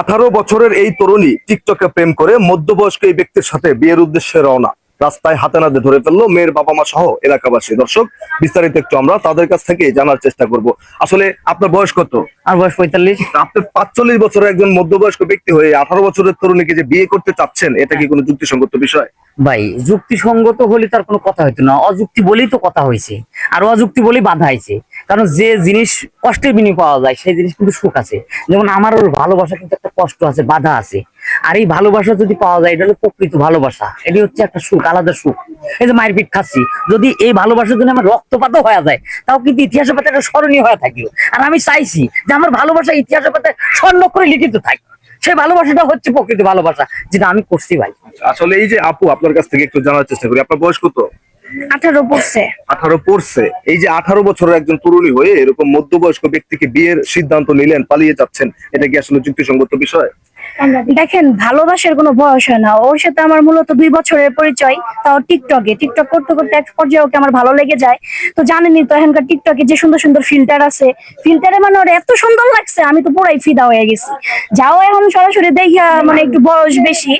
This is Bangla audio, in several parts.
আঠারো বছরের এই তরুণী টিকটকে প্রেম করে মধ্যবয়স্ক এই ব্যক্তির সাথে বিয়ের উদ্দেশ্যে রওনা। রাস্তায় হাতে নাতে ধরে ফেলল মেয়ের বাবা মা সহ এলাকাবাসী। দর্শক বিস্তারিত একটু আমরা তাদের কাছ থেকে জানার চেষ্টা করব। আসলে আপনার বয়স কত? আর বয়স পঁয়তাল্লিশ। আপনি পাঁচচল্লিশ বছরের একজন মধ্যবয়স্ক ব্যক্তি হয়ে আঠারো বছরের তরুণীকে যে বিয়ে করতে চাচ্ছেন এটা কি কোনো যুক্তিসঙ্গত বিষয়? ভাই যুক্তিসঙ্গত হলে তার কোনো কথা হইতো না। অযুক্তি বলেই তো কথা হয়েছে। আর অযুক্তি বলেই বাধা হয়েছে। কারণ যে জিনিস কষ্টের বিনিময়ে পাওয়া যায়, সেই জিনিস কিন্তু সুখ আছে। যেমন আমার ওর ভালোবাসা কিন্তু একটা কষ্ট আছে, বাধা আছে। আর এই ভালোবাসা যদি পাওয়া যায়, এটা হলো প্রকৃত ভালোবাসা। এটি হচ্ছে একটা সুখ, আলাদা সুখ। এই যে মায়ের পিঠ খাচ্ছি, যদি এই ভালোবাসার জন্য আমার রক্তপাতও হয়ে যায়, তাও কিন্তু ইতিহাসের পাতে একটা স্মরণীয় হয়ে থাকল আর আমি চাইছি যে আমার ভালোবাসা ইতিহাসের পাতে স্বর্ণ করে লিখিত থাকে। সেই ভালোবাসাটা হচ্ছে প্রকৃত ভালোবাসা, যেটা আমি করছি ভাই। আসলে এই যে আপু, আপনার কাছ থেকে একটু জানার চেষ্টা করি। আপনার বয়স কত? আঠারো পড়ছে। আঠারো পড়ছে। এই যে আঠারো বছরের একজন তরুণী হয়ে এরকম মধ্যবয়স্ক ব্যক্তিকে বিয়ের সিদ্ধান্ত নিলেন, পালিয়ে যাচ্ছেন, এটা কি আসলে যুক্তিসঙ্গত বিষয়? দেখেন, ভালোবাসার কোনো বয়স হয় না। ওর সাথে আমার মূলত দুই বছরের পরিচয়, তাও টিকটকে। টিকটক করতে করতে এক পর্যায়ে ওকে আমার ভালো লেগে যায়। তো জানেনই তো, এখানকার টিকটকে যে সুন্দর সুন্দর ফিল্টার আছে ফিল্টারে মানে ওর এত সুন্দর লাগছে, আমি তো পুরাই ফিদা হয়ে গেছি। যাও এখন সরাসরি দেখিয়া মানে একটু বয়স বেশি,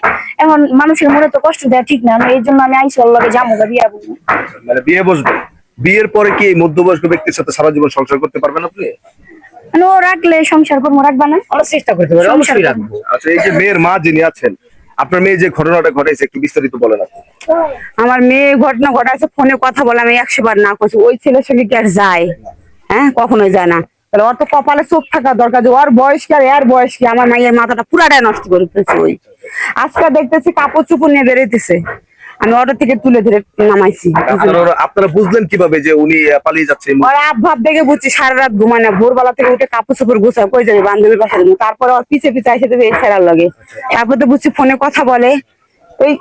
এখন মানুষের মনে তো কষ্ট দেওয়া ঠিক না এই জন্য আমি আইসি ওর লগে যাব বিয়া বলব মানে বিয়ে বসবেন বিয়ের পরে কি মধ্যবয়স্ক ব্যক্তির সাথে সারা জীবন সংসার করতে পারবেন আপনি? মানে ও রাখলে সংসার করব রাখবা না। আমরা চেষ্টা করতে পারি অবশ্যই রাখব। আচ্ছা এই যে মেয়ের মা যিনি আছেন আপনার মেয়ে যে ঘটনাটা ঘটাইছে একটু বিস্তারিত বলেন আপনি। আমার মেয়ে ঘটনা ঘটাচ্ছে ফোনে কথা বলে আমি একশো বার না করছি ওই ছেলের সঙ্গে কি আর যায়? হ্যাঁ কখনোই যায় না। তাহলে ওর তো কপালে চোখ থাকা দরকার যে ওর বয়স কি আর এর বয়স কি? আমার মায়ের মাথাটা পুরাটাই নষ্ট করে ফেলছে ওই। আজকে দেখতেছি কাপড় চুপড় নিয়ে বেরোইতেছে আমি অটো থেকে তুলে ধরে নামাইছি। আপনারা বুঝলেন কীভাবে যে উনি পালিয়ে যাচ্ছে? ওর আভাব দেখে বুঝছি সারা রাত ঘুমায় না। ভোরবেলা থেকে উঠে কাপড় চোপড় গুছা কই যাবে বান্ধবীর বাসা তারপরে ওর পিছে পিছে এসে দেবে এই ছেড়ার লগে। তারপর তো বুঝছি ফোনে কথা বলে। এই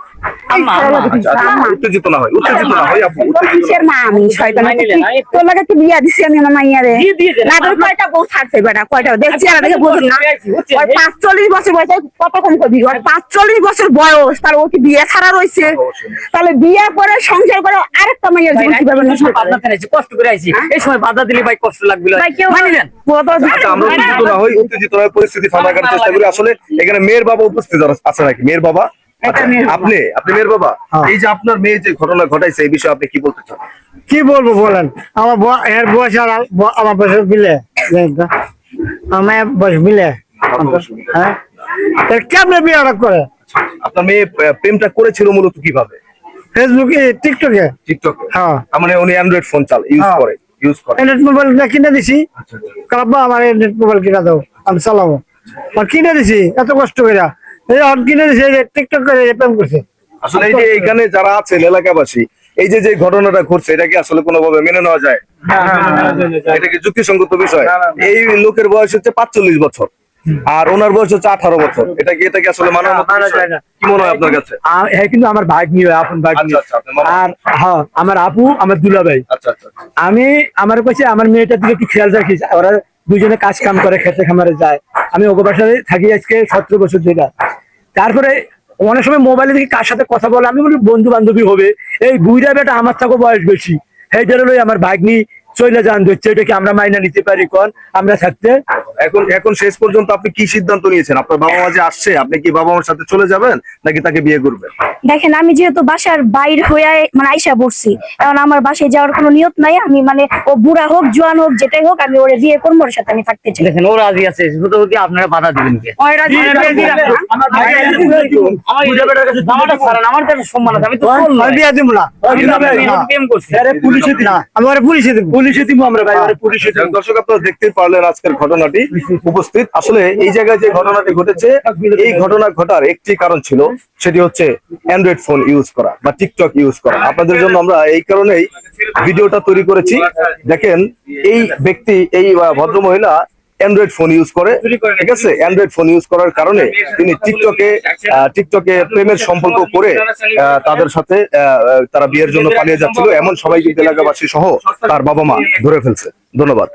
আম্মা, ছেলের লগে আচ্ছা, আচ্ছা, আম্মা। উত্তেজিত না হয় উত্তেজিত না হয় আপু তোর উত্তেজিত না কিসের মা আমি শয়তান? মাইনে তুই- না, এই তো- তোর লাগে কি বিয়া দিছি আমি আমার মাইয়ারে। দিয়ে দিয়েছে, কয়টা বউ ছাড়ছে বেটা? কয়টা? দেখছি আর দেখে বুঝুন না। ওর পাঁচচল্লিশ বছর বয়স কত কম করবি? ওর পাঁচচল্লিশ বছর বয়স তার ও কি বিয়ে ছাড়া রয়েছে? তাহলে বিয়ে করে সংসার করে আরেকটা মাইয়ার জীবন কীভাবে নষ্ট করে? কষ্ট করে আইছি। এই সময় বাধা দিলে ভাই কষ্ট লাগবে মানি নেন। আচ্ছা আমরা উত্তেজিত না হই উত্তেজিত না হয়ে পরিস্থিতি ঠান্ডা করার চেষ্টা করি। আসলে এখানে মেয়ের বাবা উপস্থিত আছে নাকি? আচ্ছা, মেয়ের বাবা। আপনি আপনি মেয়ের বাবা? এই যে আপনার মেয়ে যে ঘটনা ঘটাইছে এই বিষয়ে আপনি কি বলতে চান? কি বলব বলেন? আমার এর বয়স আর আমার বয়স মিলে আমার বয়স মিলে। হ্যাঁ? কেমনে বিয়ে করে? আপনার মেয়ে প্রেমটা করেছিল মূলত কীভাবে? ফেসবুকে টিকটকে টিকটক হ্যাঁ। মানে উনি অ্যান্ড্রয়েড ফোন চাল ইউজ হ্যাঁ। করে ইউজ করে। নেট মোবাইল কিনে দিছি। কাব্বা আমার নেট মোবাইল কিনা দাও আমি চালাবো। আর কিনে দিছি এত কষ্ট করে এই আর কিনে দিছি এই যে টিকটক করে প্রেম করছে। আসলে এই যে এখানে যারা আছেন এলাকাবাসী এই যে যে ঘটনাটা ঘটছে এটা কি আসলে কোনোভাবে মেনে নেওয়া যায়? এটা কি যুক্তিসঙ্গত বিষয়? এই লোকের বয়স হচ্ছে পাঁচচল্লিশ বছর আর ওনার বয়স হচ্ছে আঠারো বছর। এটা কি এটা কি আসলে মানার মতো। কি মনে হয় আপনার কাছে? হ্যাঁ কিন্তু আমার ভাগ নিয়ে আপন আচ্ছা আচ্ছা। আর হ্যাঁ আমার আপু আমার দুলা ভাই আচ্ছা আচ্ছা আচ্ছা। আমি আমার কাছে আমার মেয়েটার দিকে একটু খেয়াল রাখিস। ওরা দুজনে কাজ কাম করে, খেতে খামারে যায়। আমি ওকে বাসায় থাকি আজকে সতেরো বছর ধরে। তারপরে অনেক সময় মোবাইলে দেখি কার সাথে কথা বলে, আমি বলি বন্ধু বান্ধবী হবে। এই বুইরা বেটা আমার থাকো বয়স বেশি। সেইটার লই আমার ভাগ্নি চলে যান ধরছে, এটা কি আমরা মাইনা নিতে পারি কোন? আমরা থাকতে এখন এখন শেষ পর্যন্ত আপনি কি সিদ্ধান্ত নিয়েছেন? আপনার বাবা মা যে আসছে আপনি কি বাবা মার সাথে চলে যাবেন নাকি তাকে বিয়ে করবেন? দেখেন আমি যেহেতু বাসার বাইর হয়ে মানে আইসা পড়ছি এখন আমার বাসায় যাওয়ার কোনো নিয়ত নাই আমি মানে ও বুড়া হোক জোয়ান হোক যেটাই হোক আমি ওরে বিয়ে করব ওর সাথে আমি থাকতে চাই। দেখেন ও রাজি আছে শুধু কি আপনারা বাধা দিবেন কে? আমার হ্যাঁ? কাছে দামাটা ছাড়ান আমার তো সম্মান আছে আমি তো বিয়ে দিব না। প্রেম করছি। আরে পুলিশে দিন না আমি ওরা পুলিশে দিব। পুলিশে দিব আমরা ভাই আরে পুলিশে দিব। দর্শক আপনারা দেখতে পারলেন আজকের ঘটনাটি। উপস্থিত। আসলে এই জায়গায় যে ঘটনাটি ঘটেছে এই ঘটনা ঘটার একটি কারণ ছিল সেটি হচ্ছে অ্যান্ড্রয়েড ফোন ইউজ করা বা টিকটক ইউজ করা। আপনাদের জন্য আমরা এই কারণেই ভিডিওটা তৈরি করেছি। দেখেন এই ব্যক্তি এই আহ, ভদ্রমহিলা অ্যান্ড্রয়েড ফোন ইউজ করে। ঠিক আছে? অ্যান্ড্রয়েড ফোন ইউজ করার কারণে তিনি টিকটকে টিকটকে প্রেমের সম্পর্ক করে তাদের সাথে তারা বিয়ের জন্য পালিয়ে যাচ্ছিল। এমন সবাই এলাকাবাসী সহ তার বাবা মা ধরে ফেলছে। ধন্যবাদ।